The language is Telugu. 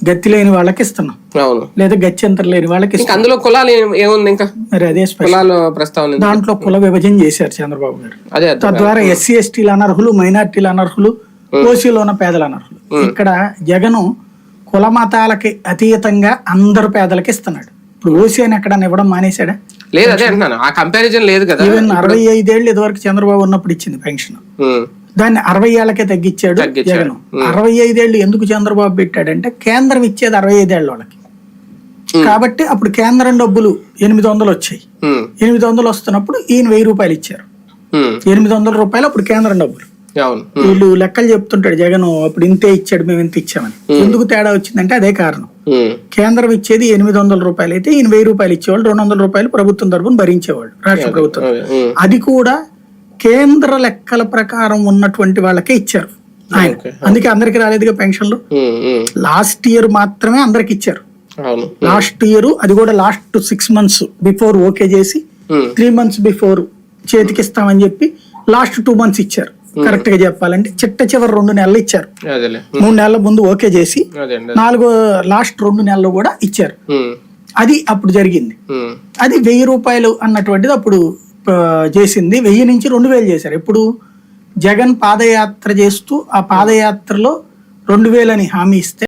గతి లేని వాళ్ళకి ఇస్తున్నాం అవును. లేదా గత్యంతరం లేని వాళ్ళకి అందులో కులాలు ఏముంది ఇంకా? మరి అదే కులాల ప్రస్తావన? దాంట్లో కుల విభజన చేశారు చంద్రబాబు గారు. అదే. తద్వారా ఎస్సీ ఎస్టీలు అనర్హులు మైనార్టీలు అనర్హులు ఓసీలో ఉన్న పేదలు అనర్హులు. ఇక్కడ జగను కుల మతాలకి అతీతంగా అందరు పేదలకి ఇస్తున్నాడు. ఇప్పుడు ఓసీ అని ఎక్కడ ఇవ్వడం మానేశాడా? లేదు అదే అంటున్నాను. ఆ కంపారిజన్ లేదు కదా. ఈవెన్ అరవై ఐదేళ్ళు ఇదివరకు చంద్రబాబు ఉన్నప్పుడు ఇచ్చింది పెన్షన్. దాన్ని అరవై ఏళ్ళకే తగ్గించాడు. జగన్. అరవై ఐదేళ్ళు ఎందుకు చంద్రబాబు పెట్టాడంటే కేంద్రం ఇచ్చేది అరవై ఐదేళ్ళ వాళ్ళకి. కాబట్టి అప్పుడు కేంద్రం డబ్బులు ఎనిమిది వందలు వచ్చాయి. ఎనిమిది వందలు వస్తున్నప్పుడు ఈయన వెయ్యి రూపాయలు ఇచ్చారు. ఎనిమిది వందల రూపాయలు అప్పుడు కేంద్రం డబ్బులు. వీళ్ళు లెక్కలు చెప్తుంటాడు జగన్ అప్పుడు ఇంతే ఇచ్చాడు మేము ఇంత ఇచ్చామని. ఎందుకు తేడా వచ్చిందంటే అదే కారణం. కేంద్రం ఇచ్చేది ఎనిమిది వందల రూపాయలు అయితే ఈయన వెయ్యి రూపాయలు ఇచ్చేవాళ్ళు రెండు వందల రూపాయలు ప్రభుత్వం తరపున భరించేవాళ్ళు రాష్ట్ర ప్రభుత్వం. అది కూడా కేంద్ర లెక్కల ప్రకారం ఉన్నటువంటి వాళ్ళకే ఇచ్చారు. ఆయన. అందుకే అందరికి రాలేదుగా పెన్షన్లు. లాస్ట్ ఇయర్ మాత్రమే అందరికి ఇచ్చారు. లాస్ట్ ఇయర్ అది కూడా last six months before okay చేసి త్రీ మంత్స్ బిఫోర్ చేతికి ఇస్తామని చెప్పి లాస్ట్ టూ మంత్స్ ఇచ్చారు. కరెక్ట్గా చెప్పాలంటే చిట్ట చివరి రెండు నెలలు ఇచ్చారు. మూడు నెలల ముందు ఓకే చేసి నాలుగో లాస్ట్ రెండు నెలలు కూడా ఇచ్చారు. అది అప్పుడు జరిగింది. అది వెయ్యి రూపాయలు అన్నటువంటిది అప్పుడు చేసింది. వెయ్యి నుంచి రెండు వేలు చేశారు. ఎప్పుడు జగన్ పాదయాత్ర చేస్తూ ఆ పాదయాత్రలో రెండు వేలని హామీ ఇస్తే